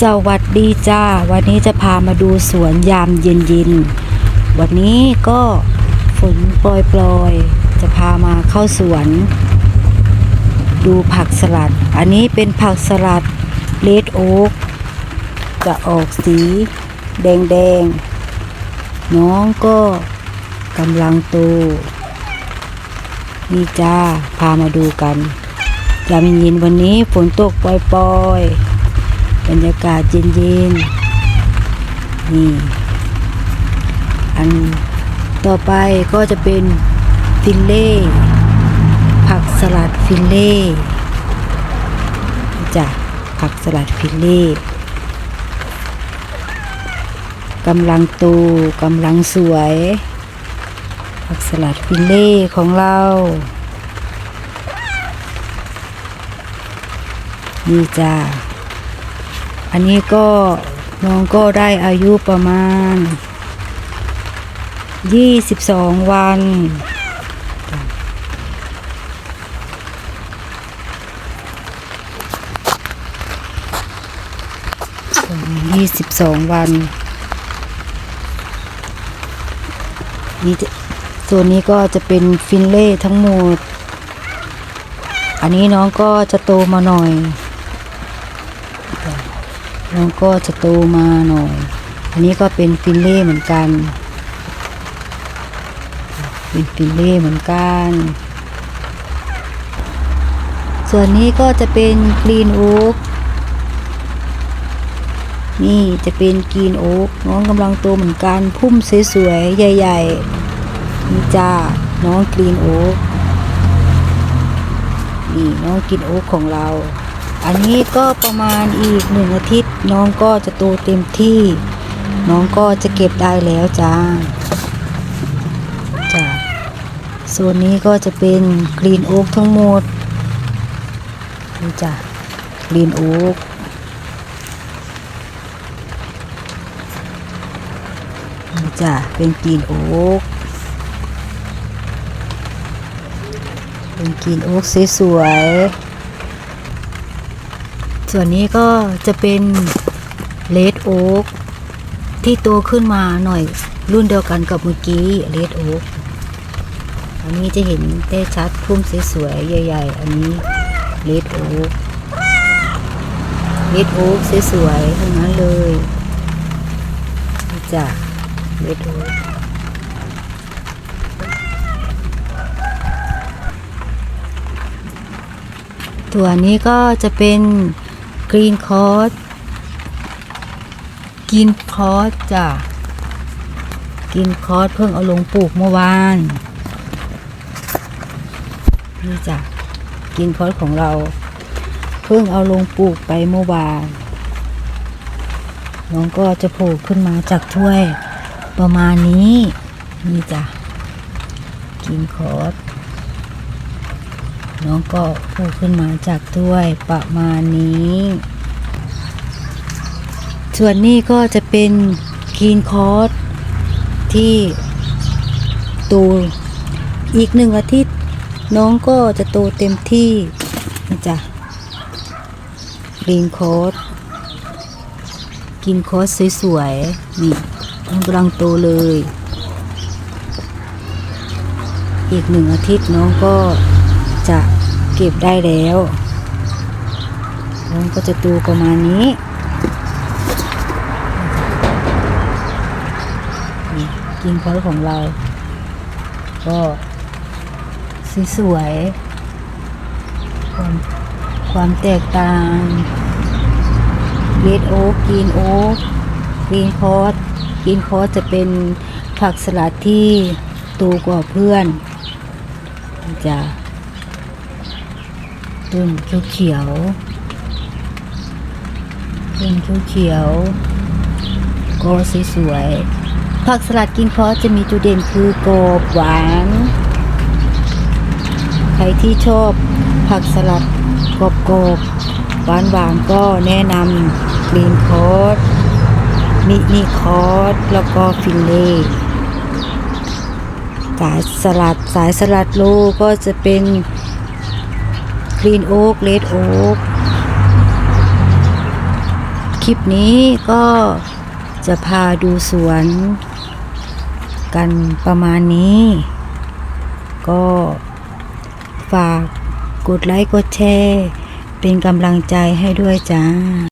สวัสดีจ้า วันนี้จะพามาดูสวนยามเย็นๆ วันนี้ก็ฝนโปรยๆ จะพามาเข้าสวน ดูผักสลัด อันนี้เป็นผักสลัดเลดโอ๊กจะออกสีแดงๆ น้องก็กำลังโตนี่จ้า พามาดูกันยามเย็นวันนี้ฝนตกปล่อยๆ บรรยากาศเย็นๆนี่อันต่อไปก็จะเป็นฟิลเล่ผักสลัดฟิลเล่จ้ะผักสลัดฟิลเล่กำลังโตกำลังสวย ผักสลัดฟิลเล่ของเรานี่จ้า อันนี้ก็น้องก็ได้อายุประมาณ 22 วัน ยี่สิบสองวัน นี่ส่วนนี้ก็จะเป็นฟินเล่ทั้งหมด อันนี้น้องก็จะโตมาหน่อย น้องก็จะโตมาหน่อย อันนี้ก็เป็นฟิลเล่เหมือนกัน เป็นฟิลเล่เหมือนกัน ส่วนนี้ก็จะเป็นกรีนโอ๊กนี่จะเป็นกรีนโอ๊กน้องกำลังโตเหมือนกัน พุ่มสวยๆ ใหญ่ๆ นี่จ้า น้องกรีนโอ๊กนี่น้องกรีนโอ๊กของเรา อันนี้ก็ประมาณอีกหนึ่งอาทิตย์ น้องก็จะโตเต็มที่ น้องก็จะเก็บได้แล้วจ้าจ้าส่วนนี้ก็จะเป็นกรีนโอ๊กทั้งหมดนี่จ้ะกรีนโอ๊กนี่จ้ะเป็นกรีนโอ๊กเป็นกรีนโอ๊กสวยๆ ส่วนนี้ก็จะเป็นเลดโอ๊กที่โตขึ้นมาหน่อยรุ่นเดียวกันกับเมื่อกี้เลดโอ๊กอันนี้จะเห็นได้ชัดพุ่มสวยๆใหญ่ๆ อันนี้เลดโอ๊กเลดโอ๊กสวยๆทั้งนั้นเลยจ้ะเลดโอ๊กตัวนี้ก็จะเป็น กรีนคอร์สกินคอร์สจ้ะกินคอร์สเพิ่งเอาลงปลูกเมื่อวานนี่จ้ะกินคอร์สของเรา เพิ่งเอาลงปลูกไปเมื่อวานน้องก็จะโผล่ขึ้นมาจากถ้วยประมาณนี้ นี่จ้ะกินคอร์ส น้องก็พูขึ้นมาจากถ้วยประมาณนี้ ส่วนนี้ก็จะเป็นกีนคอร์สที่ตูอีกหนึ่งอาทิตย์น้องก็จะโตเต็มที่นะจ๊ะกีนคอร์สกินคอร์สสวยๆ นี่มันกำลังโตเลย อีกหนึ่งอาทิตย์น้องก็ เก็บได้แล้วน้องก็จะตูประมาณนี้นี่กินพอของเรา ก็สวยๆความความแตกต่างเ d ดโอ๊กกินโอ๊กกินคอสกินคอสจะเป็นผักสลัดที่โตกว่าเพื่อนจะ ต้นเขียวๆต้นเขียวๆก็สวยๆผักสลัดกินคอสจะมีจุดเด่นคือกรอบหวาน ใครที่ชอบผักสลัดกรอบๆหวานๆก็แนะนำกรีนคอสมินิคอสแล้วก็ฟิลเล่สายสลัดสายสลัดโลก็จะเป็น กรีนโอ๊กเลดโอ๊กคลิปนี้ก็จะพาดูสวนกันประมาณนี้ ก็ฝากกดไลค์กดแชร์ เป็นกำลังใจให้ด้วยจ้า